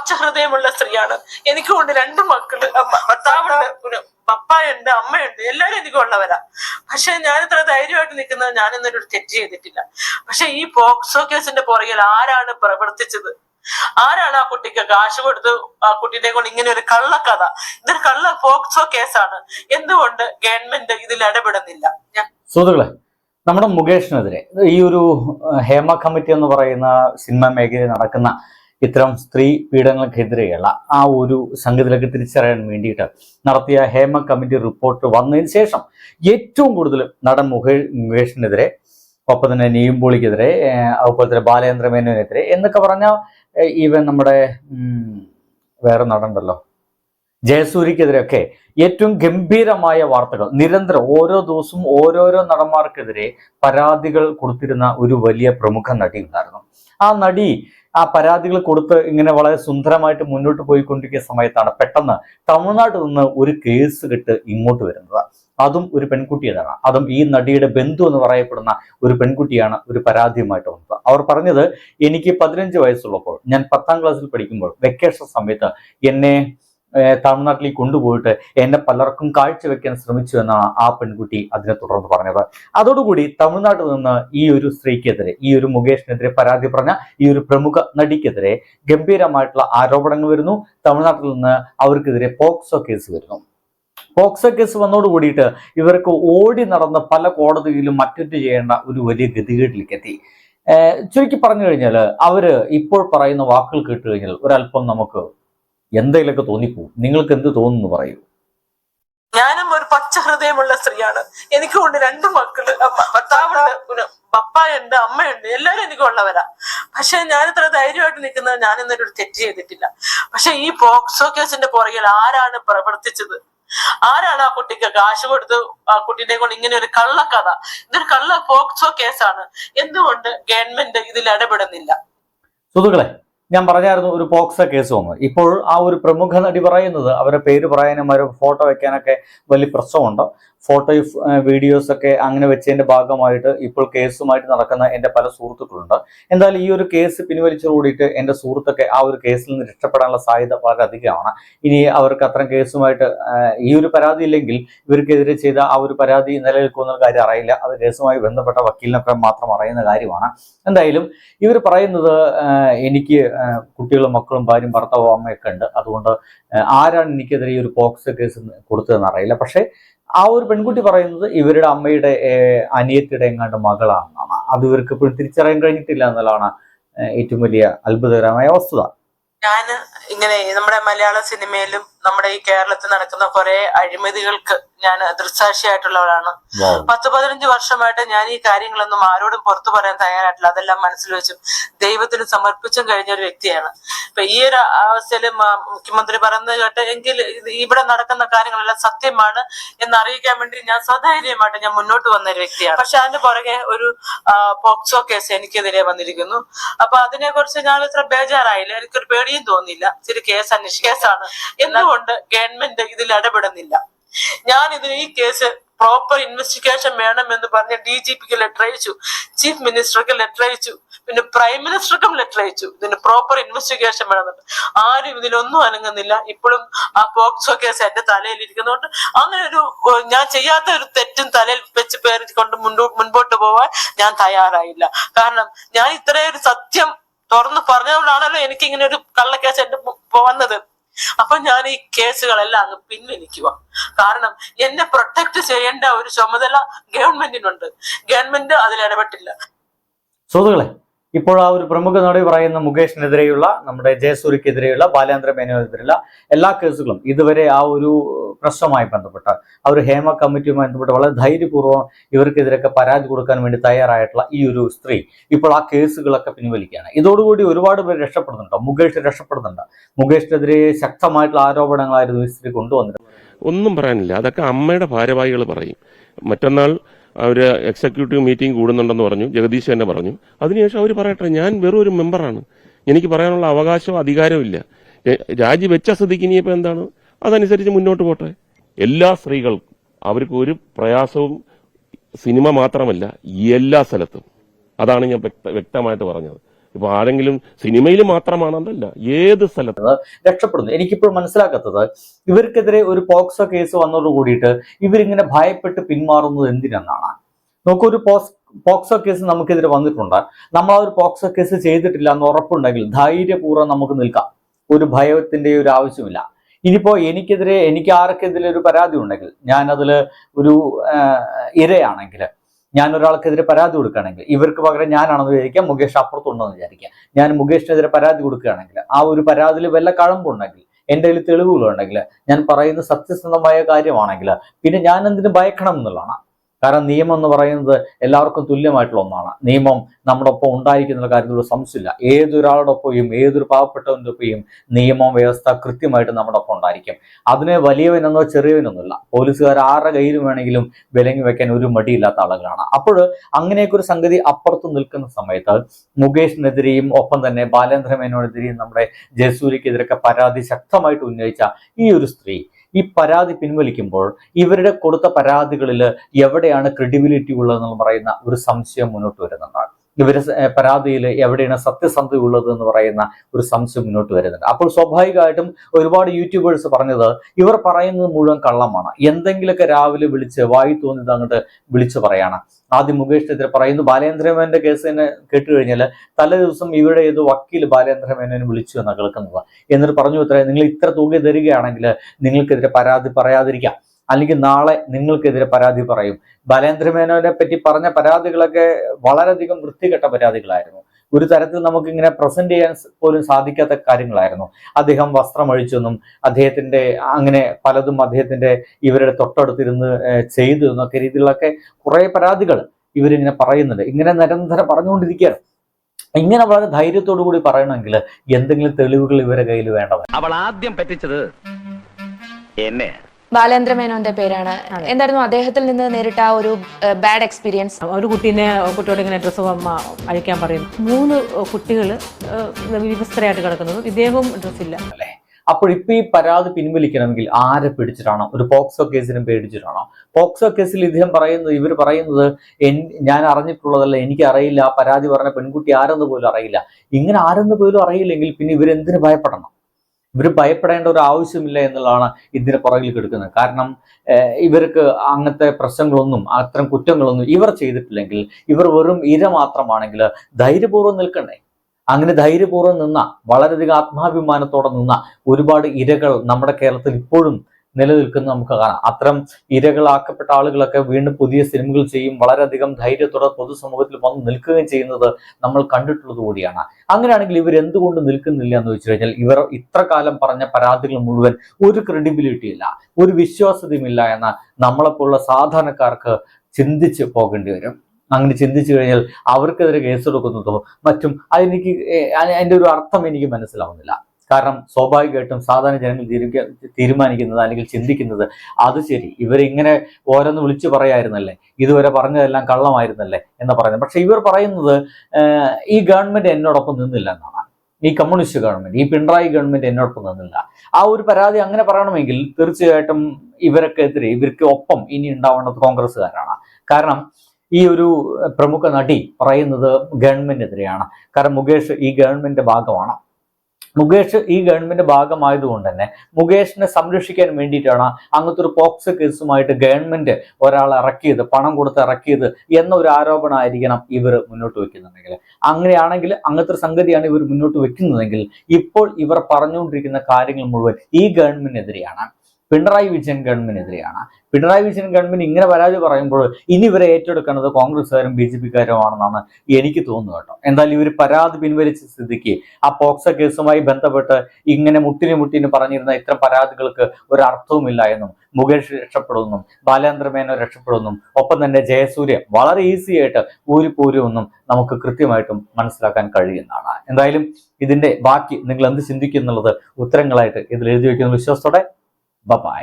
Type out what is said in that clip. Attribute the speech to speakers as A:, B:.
A: പച്ചഹൃദയമുള്ള സ്ത്രീയാണ്. എനിക്കും ഉണ്ട് രണ്ട് മക്കൾ. ഭർത്താവുണ്ട് പപ്പായുണ്ട് അമ്മയുണ്ട് എല്ലാരും എനിക്കുള്ളവരാ പക്ഷെ ഞാൻ ഇത്ര ധൈര്യമായിട്ട് നിൽക്കുന്നത് ഞാൻ ഇന്നൊരു തെറ്റ് ചെയ്തിട്ടില്ല. പക്ഷെ ഈ പോക്സോ കേസിന്റെ പുറകിൽ ആരാണ് പ്രവർത്തിച്ചത്? ആരാണ് ആ കുട്ടിക്ക് കാശ് കൊടുത്ത് ആ കുട്ടിയുടെ കൊണ്ട് ഇങ്ങനെ ഒരു കള്ളക്കഥ? ഇതൊരു കള്ള പോക്സോ കേസാണ്. എന്തുകൊണ്ട് ഗവൺമെന്റ് ഇതിൽ ഇടപെടുന്നില്ല?
B: സുഹൃത്തുക്കളെ നമ്മുടെ മുകേഷിനെതിരെ ഈ ഒരു ഹേമ കമ്മിറ്റി എന്ന് പറയുന്ന സിനിമ മേഖലയിൽ നടക്കുന്ന ഇത്തരം സ്ത്രീ പീഡനങ്ങൾക്കെതിരെയുള്ള ആ ഒരു സംഗതിയിലേക്ക് തിരിച്ചറിയാൻ വേണ്ടിയിട്ട് നടത്തിയ ഹേമ കമ്മിറ്റി റിപ്പോർട്ട് വന്നതിന് ശേഷം ഏറ്റവും കൂടുതൽ നടൻ മുകേ മുകേഷിനെതിരെ ഒപ്പം തന്നെ നീയുമ്പോളിക്കെതിരെ അതുപോലെ തന്നെ ബാലേന്ദ്ര മേനോനെതിരെ എന്നൊക്കെ പറഞ്ഞ ഈവൻ നമ്മുടെ വേറെ നടണ്ടല്ലോ ജയസൂര്യക്കെതിരെയൊക്കെ ഏറ്റവും ഗംഭീരമായ വാർത്തകൾ നിരന്തരം ഓരോ ദിവസവും ഓരോരോ നടന്മാർക്കെതിരെ പരാതികൾ കൊടുത്തിരുന്ന ഒരു വലിയ പ്രമുഖ നടി ഉണ്ടായിരുന്നു. ആ നടി ആ പരാതികൾ കൊടുത്ത് ഇങ്ങനെ വളരെ സുന്ദരമായിട്ട് മുന്നോട്ട് പോയിക്കൊണ്ടിരിക്കുന്ന സമയത്താണ് പെട്ടെന്ന് തമിഴ്നാട്ടിൽ നിന്ന് ഒരു കേസ് കിട്ട് ഇങ്ങോട്ട് വരുന്നത്. അതും ഒരു പെൺകുട്ടിയതാണ് അതും ഈ നടിയുടെ ബന്ധു എന്ന് പറയപ്പെടുന്ന ഒരു പെൺകുട്ടിയാണ് ഒരു പരാതിയുമായിട്ട് വന്നത്. അവർ പറഞ്ഞത് എനിക്ക് പതിനഞ്ച് വയസ്സുള്ളപ്പോൾ ഞാൻ പത്താം ക്ലാസ്സിൽ പഠിക്കുമ്പോൾ വെക്കേഷൻ സമയത്ത് എന്നെ തമിഴ്നാട്ടിലേക്ക് കൊണ്ടുപോയിട്ട് എന്നെ പലർക്കും കാഴ്ചവെക്കാൻ ശ്രമിച്ചു എന്നാണ് ആ പെൺകുട്ടി അതിനെ തുടർന്ന് പറഞ്ഞത്. അതോടുകൂടി തമിഴ്നാട്ടിൽ നിന്ന് ഈ ഒരു സ്ത്രീക്കെതിരെ ഈ ഒരു മുകേഷിനെതിരെ പരാതി പറഞ്ഞ ഈ ഒരു പ്രമുഖ നടിക്കെതിരെ ഗംഭീരമായിട്ടുള്ള ആരോപണങ്ങൾ വരുന്നു. തമിഴ്നാട്ടിൽ നിന്ന് അവർക്കെതിരെ പോക്സോ കേസ് വരുന്നു. പോക്സോ കേസ് വന്നോട് കൂടിയിട്ട് ഇവർക്ക് ഓടി നടന്ന് പല കോടതിയിലും മറ്റൊരു ചെയ്യേണ്ട ഒരു വലിയ ഗതികേട്ടിലേക്ക് എത്തി. ചുരുക്കി പറഞ്ഞു കഴിഞ്ഞാൽ അവർ ഇപ്പോൾ പറയുന്ന വാക്കുകൾ കേട്ട് കഴിഞ്ഞാൽ ഒരല്പം നമുക്ക് എന്തെങ്കിലുമൊക്കെ തോന്നിപ്പോവും. നിങ്ങൾക്ക് എന്ത് തോന്നുന്നു പറയൂ.
A: ഞാനും ഒരു പച്ച ഹൃദയമുള്ള സ്ത്രീയാണ്. എനിക്ക് കൊണ്ട് രണ്ട് മക്കൾ ഭർത്താവുണ്ട് പപ്പായുണ്ട് അമ്മയുണ്ട് എനിക്ക് ഉള്ളവരാ. പക്ഷെ ഞാൻ ഇത്ര ധൈര്യമായിട്ട് നിൽക്കുന്നത് ഞാൻ ഇന്നൊരു തെറ്റ് ചെയ്തിട്ടില്ല. പക്ഷെ ഈ പോക്സോ കേസിന്റെ പുറകിൽ ആരാണ് പ്രവർത്തിച്ചത്? ആരാണ് ആ കുട്ടിക്ക് കാശ് കൊടുത്ത് ആ കുട്ടീനെ കൊണ്ട് ഇങ്ങനെ ഒരു കള്ളക്കഥ? ഇതൊരു കള്ള പോക്സോ കേസാണ്. എന്തുകൊണ്ട് ഗവൺമെന്റ് ഇതിൽ ഇടപെടുന്നില്ല?
B: സുഹൃത്തുക്കളെ ഞാൻ പറഞ്ഞായിരുന്നു ഒരു പോക്സോ കേസ് വന്നു. ഇപ്പോൾ ആ ഒരു പ്രമുഖ നടി പറയുന്നത് അവരുടെ പേര് പറയാനും അവരുടെ ഫോട്ടോ വെക്കാനൊക്കെ വലിയ പ്രശ്നമുണ്ട്. ഫോട്ടോയും വീഡിയോസ് ഒക്കെ അങ്ങനെ വെച്ചതിന്റെ ഭാഗമായിട്ട് ഇപ്പോൾ കേസുമായിട്ട് നടക്കുന്ന എന്റെ പല സുഹൃത്തുക്കളുണ്ട്. എന്തായാലും ഈ ഒരു കേസ് പിൻവലിച്ചതോടിയിട്ട് എന്റെ സുഹൃത്തൊക്കെ ആ ഒരു കേസിൽ നിന്ന് രക്ഷപ്പെടാനുള്ള സാധ്യത വളരെ അധികമാണ് ഇനി അവർക്ക് അത്തരം കേസുമായിട്ട് ഈ ഒരു പരാതി ഇല്ലെങ്കിൽ ഇവർക്കെതിരെ ചെയ്ത ആ ഒരു പരാതി നിലനിൽക്കുന്ന കാര്യം അറിയില്ല. അത് കേസുമായി ബന്ധപ്പെട്ട വക്കീലിനൊക്കെ മാത്രം അറിയുന്ന കാര്യമാണ്. എന്തായാലും ഇവർ പറയുന്നത് എനിക്ക് കുട്ടികളും മക്കളും ഭാര്യയും ഭർത്താവും അമ്മയൊക്കെ ഉണ്ട്. അതുകൊണ്ട് ആരാണ് എനിക്കെതിരെ ഈ ഒരു പോക്സ് കേസ് കൊടുത്തതെന്ന് അറിയില്ല. പക്ഷേ ആ ഒരു പെൺകുട്ടി പറയുന്നത് ഇവരുടെ അമ്മയുടെ അനിയത്തിയുടെ എങ്ങാണ്ട് മകളാണെന്നാണ് അത് ഇവർക്ക് ഇപ്പോഴും തിരിച്ചറിയാൻ കഴിഞ്ഞിട്ടില്ല എന്നുള്ളതാണ് ഏറ്റവും വലിയ അത്ഭുതകരമായ വസ്തുത.
A: ഞാൻ ഇങ്ങനെ നമ്മുടെ മലയാള സിനിമയിലും നമ്മുടെ ഈ കേരളത്തിൽ നടക്കുന്ന കുറെ അഴിമതികൾക്ക് ഞാൻ ദൃക്സാക്ഷിയായിട്ടുള്ളവരാണ് പത്ത് പതിനഞ്ച് വർഷമായിട്ട് ഞാൻ ഈ കാര്യങ്ങളൊന്നും ആരോടും പുറത്തു പറയാൻ തയ്യാറായിട്ടില്ല. അതെല്ലാം മനസ്സിൽ വെച്ചും ദൈവത്തിന് സമർപ്പിച്ചും കഴിഞ്ഞ ഒരു വ്യക്തിയാണ്. ഇപ്പൊ ഈ ഒരു അവസ്ഥയിൽ മുഖ്യമന്ത്രി പറയുന്നത് കേട്ട് എങ്കിൽ ഇവിടെ നടക്കുന്ന കാര്യങ്ങളെല്ലാം സത്യമാണ് എന്ന് അറിയിക്കാൻ വേണ്ടി ഞാൻ സധൈര്യമായിട്ട് ഞാൻ മുന്നോട്ട് വന്ന ഒരു വ്യക്തിയാണ്. പക്ഷെ അതിന് പുറകെ ഒരു പോക്സോ കേസ് എനിക്കെതിരെ വന്നിരിക്കുന്നു. അപ്പൊ അതിനെ കുറിച്ച് ഞാൻ ഇത്ര ബേജാറായില്ല. എനിക്കൊരു പേടിയും തോന്നിയില്ല. ഇച്ചിരി കേസ് അന്വേഷിച്ച കേസാണ്. എന്തുകൊണ്ട് ഗവൺമെന്റ് ഇതിൽ ഇടപെടുന്നില്ല. ഞാൻ ഇത് ഈ കേസ് പ്രോപ്പർ ഇൻവെസ്റ്റിഗേഷൻ വേണമെന്ന് പറഞ്ഞ് ഡി ജി പിക്ക് ലെറ്റർ അയച്ചു ചീഫ് മിനിസ്റ്റർക്ക് ലെറ്റർ അയച്ചു പിന്നെ പ്രൈം മിനിസ്റ്റർക്കും ലെറ്റർ അയച്ചു. ഇതിന് പ്രോപ്പർ ഇൻവെസ്റ്റിഗേഷൻ വേണമെന്നുണ്ട് ആരും ഇതിലൊന്നും അനങ്ങുന്നില്ല. ഇപ്പോഴും ആ പോക്സോ കേസ് എന്റെ തലയിൽ ഇരിക്കുന്നതുകൊണ്ട് അങ്ങനെ ഒരു ഞാൻ ചെയ്യാത്ത ഒരു തെറ്റും തലയിൽ വെച്ച് പേരിക്കൊണ്ട് കൊണ്ട് മുൻപോട്ട് പോവാൻ ഞാൻ തയ്യാറായില്ല. കാരണം ഞാൻ ഇത്രയൊരു സത്യം തുറന്ന് പറഞ്ഞതുകൊണ്ടാണല്ലോ എനിക്ക് ഇങ്ങനെ ഒരു കള്ളക്കേസ് എന്റെ വന്നത്. അപ്പൊ ഞാൻ ഈ കേസുകളെല്ലാം അങ്ങ് പിൻവലിക്കുക. കാരണം എന്നെ പ്രൊട്ടക്ട് ചെയ്യേണ്ട ഒരു ചുമതല ഗവൺമെന്റിനുണ്ട്. ഗവൺമെന്റ് അതിൽ ഇടപെട്ടില്ല.
B: സുഹൃത്തുക്കളെ ഇപ്പോൾ ആ ഒരു പ്രമുഖ നടി പറയുന്ന മുകേഷിനെതിരെയുള്ള നമ്മുടെ ജയസൂരിക്കെതിരെയുള്ള ബാലേന്ദ്ര മേനോനെതിരെയുള്ള എല്ലാ കേസുകളും ഇതുവരെ ആ ഒരു പ്രശ്നവുമായി ബന്ധപ്പെട്ട ആ ഒരു ഹേമ കമ്മിറ്റിയുമായി ബന്ധപ്പെട്ട് വളരെ ധൈര്യപൂർവം ഇവർക്കെതിരെയൊക്കെ പരാതി കൊടുക്കാൻ വേണ്ടി തയ്യാറായിട്ടുള്ള ഈ ഒരു സ്ത്രീ ഇപ്പോൾ ആ കേസുകളൊക്കെ പിൻവലിക്കുകയാണ്. ഇതോടുകൂടി ഒരുപാട് പേര് രക്ഷപ്പെടുന്നുണ്ട് മുകേഷ് രക്ഷപ്പെടുന്നുണ്ട്. മുകേഷിനെതിരെ ശക്തമായിട്ടുള്ള ആരോപണങ്ങളായിരുന്നു ഈ സ്ത്രീ കൊണ്ടുവന്നത്
C: ഒന്നും പറയാനില്ല. അതൊക്കെ അമ്മയുടെ ഭാരവാഹികൾ പറയും. മറ്റന്നാൾ അവർ എക്സിക്യൂട്ടീവ് മീറ്റിംഗ് കൂടുന്നുണ്ടെന്ന് പറഞ്ഞു ജഗദീഷ് തന്നെ പറഞ്ഞു. അതിനുശേഷം അവർ പറയട്ടെ ഞാൻ വെറും ഒരു മെമ്പറാണ്. എനിക്ക് പറയാനുള്ള അവകാശവും രാജി വെച്ച സ്ഥിതിക്ക് ഇനിയിപ്പോൾ എന്താണ്? അതനുസരിച്ച് മുന്നോട്ട് പോട്ടെ. എല്ലാ സ്ത്രീകൾക്കും അവർക്ക് ഒരു പ്രയാസവും സിനിമ മാത്രമല്ല എല്ലാ സ്ഥലത്തും. അതാണ് ഞാൻ വ്യക്തമായിട്ട് പറഞ്ഞത്. ഇപ്പൊ ആരെങ്കിലും സിനിമയിൽ മാത്രമാണെന്നല്ല ഏത് സ്ഥലത്ത്?
B: രക്ഷപ്പെടുന്നു. എനിക്കിപ്പോൾ മനസ്സിലാക്കാത്തത് ഇവർക്കെതിരെ ഒരു പോക്സോ കേസ് വന്നതോട് കൂടിയിട്ട് ഇവരിങ്ങനെ ഭയപ്പെട്ട് പിന്മാറുന്നത് എന്തിനെന്നാണ്? നോക്കൊരു പോസ് പോക്സോ കേസ് നമുക്കെതിരെ വന്നിട്ടുണ്ട്. നമ്മൾ ആ ഒരു പോക്സോ കേസ് ചെയ്തിട്ടില്ല എന്ന് ഉറപ്പുണ്ടെങ്കിൽ ധൈര്യപൂർവം നമുക്ക് നിൽക്കാം. ഒരു ഭയത്തിന്റെ ഒരു ആവശ്യമില്ല. ഇനിയിപ്പോ എനിക്കെതിരെ എനിക്ക് ആർക്കെതിരെ ഒരു പരാതി ഉണ്ടെങ്കിൽ ഞാൻ ഒരു ഇരയാണെങ്കിൽ ഞാൻ ഒരാൾക്കെതിരെ പരാതി കൊടുക്കുകയാണെങ്കിൽ ഇവർക്ക് പകരം ഞാനാണെന്ന് വിചാരിക്കാം മുകേഷ് അപ്പുറത്തുണ്ടെന്ന് വിചാരിക്കാം ഞാൻ മുകേഷിനെതിരെ പരാതി കൊടുക്കുകയാണെങ്കിൽ ആ ഒരു പരാതിയിൽ വല്ല കഴമ്പുണ്ടെങ്കിൽ എന്റെ കയ്യിൽ തെളിവുകളുണ്ടെങ്കിൽ ഞാൻ പറയുന്ന സത്യസന്ധമായ കാര്യമാണെങ്കിൽ പിന്നെ ഞാൻ എന്തിനു ഭയക്കണം എന്നുള്ളതാണ്. കാരണം നിയമം എന്ന് പറയുന്നത് എല്ലാവർക്കും തുല്യമായിട്ടുള്ള ഒന്നാണ്. നിയമം നമ്മുടെ ഒപ്പം ഉണ്ടായിരിക്കുന്ന കാര്യത്തിൽ സംശയമില്ല. ഏതൊരാളുടെ ഒപ്പവും ഏതൊരു പാവപ്പെട്ടവന്റെ ഒപ്പവും നിയമം വ്യവസ്ഥ കൃത്യമായിട്ട് നമ്മുടെ ഒപ്പം ഉണ്ടായിരിക്കും. അതിനെ വലിയവനെന്നോ ചെറിയവനൊന്നുമില്ല. പോലീസുകാർ ആരുടെ കയ്യിലും വേണമെങ്കിലും വിലങ്ങി വെക്കാൻ ഒരു മടിയില്ലാത്ത ആളുകളാണ്. അപ്പോൾ അങ്ങനെയൊക്കെ ഒരു സംഗതി അപ്പുറത്ത് നിൽക്കുന്ന സമയത്ത് മുകേഷിനെതിരെയും ഒപ്പം തന്നെ ബാലേന്ദ്രമേനോനെതിരെയും നമ്മുടെ ജയസൂര്യക്കെതിരൊക്കെ പരാതി ശക്തമായിട്ട് ഉന്നയിച്ച ഈ ഒരു സ്ത്രീ ഈ പരാതി പിൻവലിക്കുമ്പോൾ ഇവരുടെ കൊടുത്ത പരാതികളിൽ എവിടെയാണ് ക്രെഡിബിലിറ്റി ഉള്ളതെന്ന് പറയുന്ന ഒരു സംശയം മുന്നോട്ട് വരുന്നുണ്ട് ഇവർ പരാതിയിൽ എവിടെയാണ് സത്യസന്ധത ഉള്ളത് എന്ന് പറയുന്ന ഒരു സംശയം മുന്നോട്ട് വരുന്നുണ്ട്. അപ്പോൾ സ്വാഭാവികമായിട്ടും ഒരുപാട് യൂട്യൂബേഴ്സ് പറഞ്ഞത് ഇവർ പറയുന്നത് മുഴുവൻ കള്ളമാണ്. എന്തെങ്കിലുമൊക്കെ രാവിലെ വിളിച്ച് വായി തോന്നിയത് അങ്ങോട്ട് വിളിച്ചു പറയാണ്. ആദ്യം മുകേഷിനെതിരെ പറയുന്നു ബാലേന്ദ്രമേനന്റെ കേസ് തന്നെ കേട്ട് കഴിഞ്ഞാൽ തലേ ദിവസം ഇവരുടെ ഏത് വക്കീൽ ബാലേന്ദ്രമേനോനെ വിളിച്ചു എന്നാണ് കേൾക്കുന്നത്. എന്നിട്ട് പറഞ്ഞു ഇത്ര നിങ്ങൾ ഇത്ര തുക തരികയാണെങ്കിൽ നിങ്ങൾക്കെതിരെ പരാതി പറയാതിരിക്കാം. അല്ലെങ്കിൽ നാളെ നിങ്ങൾക്കെതിരെ പരാതി പറയും. ബാലേന്ദ്രമേനോനെ പറ്റി പറഞ്ഞ പരാതികളൊക്കെ വളരെയധികം വൃത്തികെട്ട പരാതികളായിരുന്നു. ഒരു തരത്തിൽ നമുക്ക് ഇങ്ങനെ പ്രസന്റ് ചെയ്യാൻ പോലും സാധിക്കാത്ത കാര്യങ്ങളായിരുന്നു. അദ്ദേഹം വസ്ത്രമഴിച്ചെന്നും അദ്ദേഹത്തിന്റെ അങ്ങനെ പലതും അദ്ദേഹത്തിന്റെ ഇവരുടെ തൊട്ടടുത്തിരുന്ന് ചെയ്തു എന്നൊക്കെ രീതിയിലൊക്കെ കുറെ പരാതികൾ ഇവരിങ്ങനെ പറയുന്നുണ്ട്. ഇങ്ങനെ നിരന്തരം പറഞ്ഞുകൊണ്ടിരിക്കുകയാണ്. ഇങ്ങനെ വളരെ ധൈര്യത്തോടു കൂടി പറയണമെങ്കിൽ എന്തെങ്കിലും തെളിവുകൾ ഇവരുടെ കയ്യിൽ വേണ്ടവ
D: അവൾ ആദ്യം പറ്റിച്ചത് എന്നെ
E: ബാലേന്ദ്ര മേനോന്റെ പേരാണ്. എന്തായിരുന്നു അദ്ദേഹത്തിൽ നിന്ന് നേരിട്ട ആ ഒരു ബാഡ് എക്സ്പീരിയൻസ്
F: ഒരു കുട്ടീനെ കുട്ടിയോട് ഇങ്ങനെ ഡ്രസ്സ് അഴിക്കാൻ പറയും. മൂന്ന് കുട്ടികൾ വിവസ്ത്രയായിട്ട് കിടക്കുന്നത് ഇദ്ദേഹവും ഡ്രസ്സില്ല
B: അപ്പോൾ ഇപ്പൊ ഈ പരാതി പിൻവലിക്കണമെങ്കിൽ ആരെ പിടിച്ചിട്ടാണോ? ഒരു പോക്സോ കേസിനും പേടിച്ചിട്ടാണോ? പോക്സോ കേസിൽ ഇദ്ദേഹം പറയുന്നത് ഇവർ പറയുന്നത് ഞാൻ അറിഞ്ഞിട്ടുള്ളതല്ല എനിക്ക് അറിയില്ല പരാതി പറഞ്ഞ പെൺകുട്ടി ആരെന്ന് പോലും അറിയില്ല. ഇങ്ങനെ ആരെന്ന് പോലും അറിയില്ലെങ്കിൽ പിന്നെ ഇവരെന്തിനു ഭയപ്പെടണം? ഇവർ ഭയപ്പെടേണ്ട ഒരു ആവശ്യമില്ല എന്നുള്ളതാണ് ഇതിന് പുറകിൽ കിടക്കുന്നത്. കാരണം ഇവർക്ക് അങ്ങനത്തെ പ്രശ്നങ്ങളൊന്നും അത്തരം കുറ്റങ്ങളൊന്നും ഇവർ ചെയ്തിട്ടില്ലെങ്കിൽ ഇവർ വെറും ഇര മാത്രമാണെങ്കിൽ ധൈര്യപൂർവം നിൽക്കണ്ടേ? അങ്ങനെ ധൈര്യപൂർവം നിന്ന വളരെയധികം ആത്മാഭിമാനത്തോടെ നിന്ന ഒരുപാട് ഇരകൾ നമ്മുടെ കേരളത്തിൽ ഇപ്പോഴും നിലനിൽക്കുന്നത് നമുക്ക് കാണാം. അത്തരം ഇരകളാക്കപ്പെട്ട ആളുകളൊക്കെ വീണ്ടും പുതിയ സിനിമകൾ ചെയ്യും വളരെയധികം ധൈര്യത്തോടെ പൊതുസമൂഹത്തിൽ വന്ന് നിൽക്കുകയും ചെയ്യുന്നത് നമ്മൾ കണ്ടിട്ടുള്ളത് കൂടിയാണ്. അങ്ങനെയാണെങ്കിൽ ഇവർ എന്തുകൊണ്ട് നിൽക്കുന്നില്ല എന്ന് വെച്ച് കഴിഞ്ഞാൽ ഇവർ ഇത്ര കാലം പറഞ്ഞ പരാതികൾ മുഴുവൻ ഒരു ക്രെഡിബിലിറ്റി ഇല്ല ഒരു വിശ്വാസ്യതയുമില്ല എന്ന നമ്മളെപ്പോലുള്ള സാധാരണക്കാർക്ക് ചിന്തിച്ച് പോകേണ്ടി വരും. അങ്ങനെ ചിന്തിച്ചു കഴിഞ്ഞാൽ അവർക്കെതിരെ കേസെടുക്കുന്നതോ മറ്റും അതെനിക്ക് അതിന്റെ ഒരു അർത്ഥം എനിക്ക് മനസ്സിലാവുന്നില്ല. കാരണം സ്വാഭാവികമായിട്ടും സാധാരണ ജനങ്ങൾ തീരുമാനിക്കുന്നത് അല്ലെങ്കിൽ ചിന്തിക്കുന്നത് അത് ശരി ഇവരിങ്ങനെ ഓരോന്ന് വിളിച്ചു പറയായിരുന്നല്ലേ ഇതുവരെ പറഞ്ഞതെല്ലാം കള്ളമായിരുന്നല്ലേ എന്ന് പറയുന്നത്. പക്ഷെ ഇവർ പറയുന്നത് ഈ ഗവൺമെന്റ് എന്നോടൊപ്പം നിന്നില്ല എന്നാണ്. ഈ കമ്മ്യൂണിസ്റ്റ് ഗവൺമെന്റ് ഈ പിണറായി ഗവൺമെന്റ് എന്നോടൊപ്പം നിന്നില്ല. ആ ഒരു പരാതി അങ്ങനെ പറയണമെങ്കിൽ തീർച്ചയായിട്ടും ഇവരൊക്കെതിരെ ഇവർക്ക് ഒപ്പം ഇനി ഉണ്ടാവേണ്ടത് കോൺഗ്രസ്സുകാരാണ്. കാരണം ഈ ഒരു പ്രമുഖ നടി പറയുന്നത് ഗവൺമെന്റിനെതിരെയാണ്. കാരണം മുകേഷ് ഈ ഗവൺമെന്റിന്റെ ഭാഗമാണ്. മുകേഷ് ഈ ഗവൺമെന്റ് ഭാഗമായതുകൊണ്ട് തന്നെ മുകേഷിനെ സംരക്ഷിക്കാൻ വേണ്ടിയിട്ടാണ് അങ്ങനത്തെ ഒരു പോക്സോ കേസുമായിട്ട് ഗവൺമെന്റ് ഒരാളെ ഇറക്കിയത് പണം കൊടുത്ത് ഇറക്കിയത് എന്നൊരു ആരോപണമായിരിക്കണം ഇവർ മുന്നോട്ട് വെക്കുന്നുണ്ടെങ്കിൽ അങ്ങനെയാണെങ്കിൽ അങ്ങനത്തെ ഒരു സംഗതിയാണ് ഇവർ മുന്നോട്ട് വെക്കുന്നതെങ്കിൽ ഇപ്പോൾ ഇവർ പറഞ്ഞുകൊണ്ടിരിക്കുന്ന കാര്യങ്ങൾ മുഴുവൻ ഈ ഗവൺമെന്റിനെതിരെയാണ്. പിണറായി വിജയൻ ഗവൺമെന്റിനെതിരെയാണ്. പിണറായി വിജയൻ ഗവൺമെന്റ് ഇങ്ങനെ പരാതി പറയുമ്പോൾ ഇനി ഇവരെ ഏറ്റെടുക്കുന്നത് കോൺഗ്രസ്സുകാരും ബി ജെ പിക്കാരുമാണെന്നാണ് എനിക്ക് തോന്നുന്നത് കേട്ടോ. എന്തായാലും ഇവർ പരാതി പിൻവലിച്ച സ്ഥിതിക്ക് ആ പോക്സോ കേസുമായി ബന്ധപ്പെട്ട് ഇങ്ങനെ മുട്ടിന് മുട്ടിന് പറഞ്ഞിരുന്ന ഇത്തരം പരാതികൾക്ക് ഒരു അർത്ഥവുമില്ല എന്നും മുകേഷ് രക്ഷപ്പെടുമെന്നും ബാലേന്ദ്രമേനോ രക്ഷപ്പെടുമെന്നും ഒപ്പം തന്നെ ജയസൂര്യ വളരെ ഈസി ആയിട്ട് ഊരിപ്പോരുമെന്നും നമുക്ക് കൃത്യമായിട്ടും മനസ്സിലാക്കാൻ കഴിയുന്നതാണ്. എന്തായാലും ഇതിന്റെ ബാക്കി നിങ്ങൾ എന്ത് ചിന്തിക്കുന്നുള്ളത് ഉത്തരങ്ങളായിട്ട് ഇതിൽ എഴുതി വയ്ക്കുന്ന വിശ്വാസത്തോടെ ബൈ